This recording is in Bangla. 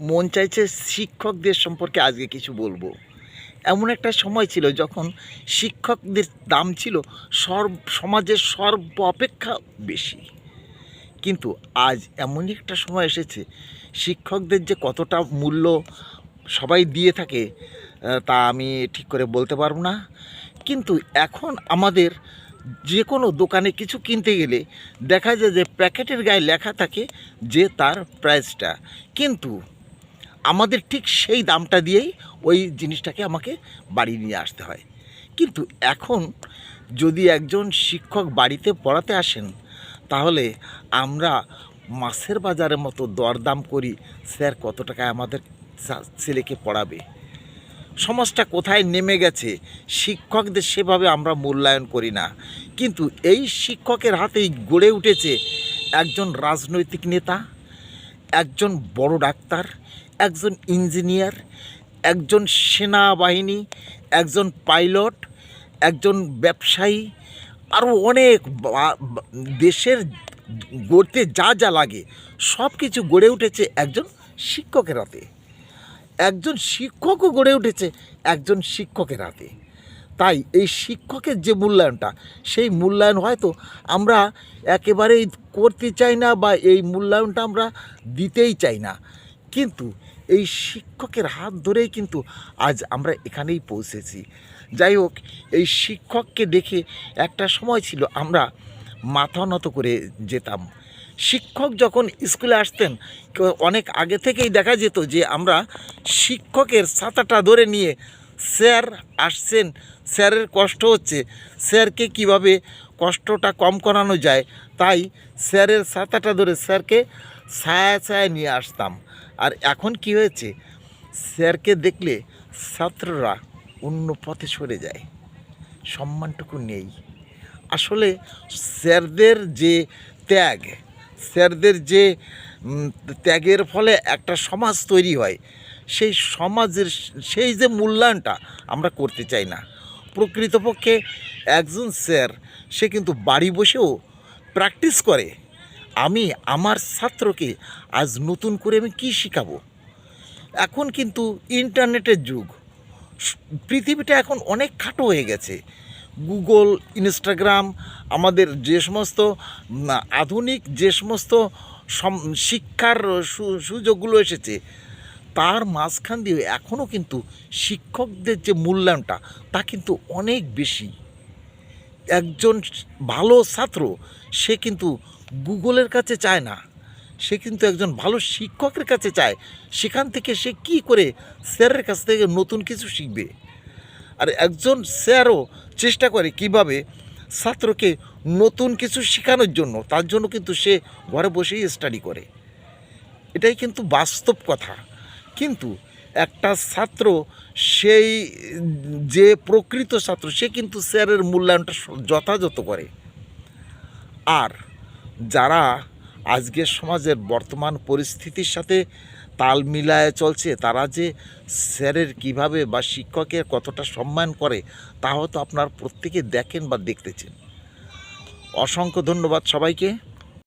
মন চাইছে শিক্ষকদের সম্পর্কে আজকে কিছু বলব। এমন একটা সময় ছিল যখন শিক্ষকদের দাম ছিল সর্ব, সমাজের সর্ব অপেক্ষা বেশি। কিন্তু আজ এমনই একটা সময় এসেছে, শিক্ষকদের যে কতটা মূল্য সবাই দিয়ে থাকে তা আমি ঠিক করে বলতে পারব না। কিন্তু এখন আমাদের যে কোনো দোকানে কিছু কিনতে গেলে দেখা যায় যে প্যাকেটের গায়ে লেখা থাকে যে তার প্রাইসটা কিন্তু আমাদের ঠিক সেই দামটা দিয়েই ওই জিনিসটাকে আমাকে বাড়ি নিয়ে আসতে হয়। কিন্তু এখন যদি একজন শিক্ষক বাড়িতে পড়াতে আসেন, তাহলে আমরা মাছের বাজারের মতো দরদাম করি, স্যার কত টাকায় আমাদের ছেলেকে পড়াবে? সমাজটা কোথায় নেমে গেছে? শিক্ষকদের সেভাবে আমরা মূল্যায়ন করি না। কিন্তু এই শিক্ষকের হাতেই গড়ে উঠেছে একজন রাজনৈতিক নেতা, একজন বড় ডাক্তার একজন ইঞ্জিনিয়ার, একজন সেনাবাহিনী, একজন পাইলট, একজন ব্যবসায়ী, আরও অনেক দেশের গড়তে যা যা লাগে, সব কিছু গড়ে উঠেছে একজন শিক্ষকের হাতে। একজন শিক্ষকও গড়ে উঠেছে একজন শিক্ষকের হাতে। তাই এই শিক্ষকের যে মূল্যায়নটা, সেই মূল্যায়ন হয়তো আমরা একেবারেই করতে চাই না বা এই মূল্যায়নটা আমরা দিতেই চাই না। কিন্তু এই শিক্ষকের হাত ধরেই কিন্তু আজ আমরা এখানেই পৌঁছেছি। যাই হোক, এই শিক্ষককে দেখে একটা সময় ছিল আমরা মাথা নত করে যেতাম। শিক্ষক যখন স্কুলে আসতেন অনেক আগে থেকেই দেখা যেত যে আমরা শিক্ষকের ছাতাটা ধরে নিয়ে, স্যার, আসছেন। স্যারের কষ্ট হচ্ছে। স্যারকে কীভাবে কষ্টটা কম করানো যায়, তাই স্যারের ছাতাটা ধরে স্যারকে ছায়া ছায়া নিয়ে আসতাম। আর এখন কি হয়েছে? স্যারকে দেখলে ছাত্ররা অন্য পথে সরে যায়। সম্মানটুকু নেই। আসলে স্যারদের যে ত্যাগ, স্যারদের যে ত্যাগের ফলে একটা সমাজ তৈরি হয়, সেই সমাজের সেই যে মূল্যায়নটা আমরা করতে চাই না। প্রকৃতপক্ষে একজন স্যার সে কিন্তু বাড়ি বসেও প্র্যাকটিস করে। আমি আমার ছাত্রকে আজ নতুন করে আমি কী শেখাবো? এখন কিন্তু ইন্টারনেটের যুগ। পৃথিবীটা এখন অনেক খাটো হয়ে গেছে। গুগল, ইনস্টাগ্রাম, আমাদের যে সমস্ত আধুনিক যে সমস্ত সম- শিক্ষার সুযোগগুলো এসেছে, তার মাঝখান দিয়ে এখনও কিন্তু শিক্ষকদের যে মূল্যায়নটা, তা কিন্তু অনেক বেশি। একজন ভালো ছাত্র, সে কিন্তু গুগলের কাছে চায় না। সে কিন্তু একজন ভালো শিক্ষকের কাছে চায়। সেখান থেকে সে কি করে স্যারের কাছ থেকে নতুন কিছু শিখবে? আর একজন স্যারও চেষ্টা করে কীভাবে ছাত্রকে নতুন কিছু শেখানোর জন্য, তার জন্য কিন্তু সে ঘরে বসেই স্টাডি করে। এটাই কিন্তু বাস্তব কথা। কিন্তু একটা ছাত্র, সেই যে প্রকৃত ছাত্র, সে কিন্তু স্যারের মূল্যায়নটা যথাযথ করে। আর যারা আজকের সমাজের বর্তমান পরিস্থিতির সাথে তাল মিলায় চলছে, তারা যে স্যারের কীভাবে বা শিক্ষকের কতটা সম্মান করে তা হয়তো আপনার প্রত্যেকে দেখেন বা দেখতেছেন। অসংখ্য ধন্যবাদ সবাইকে।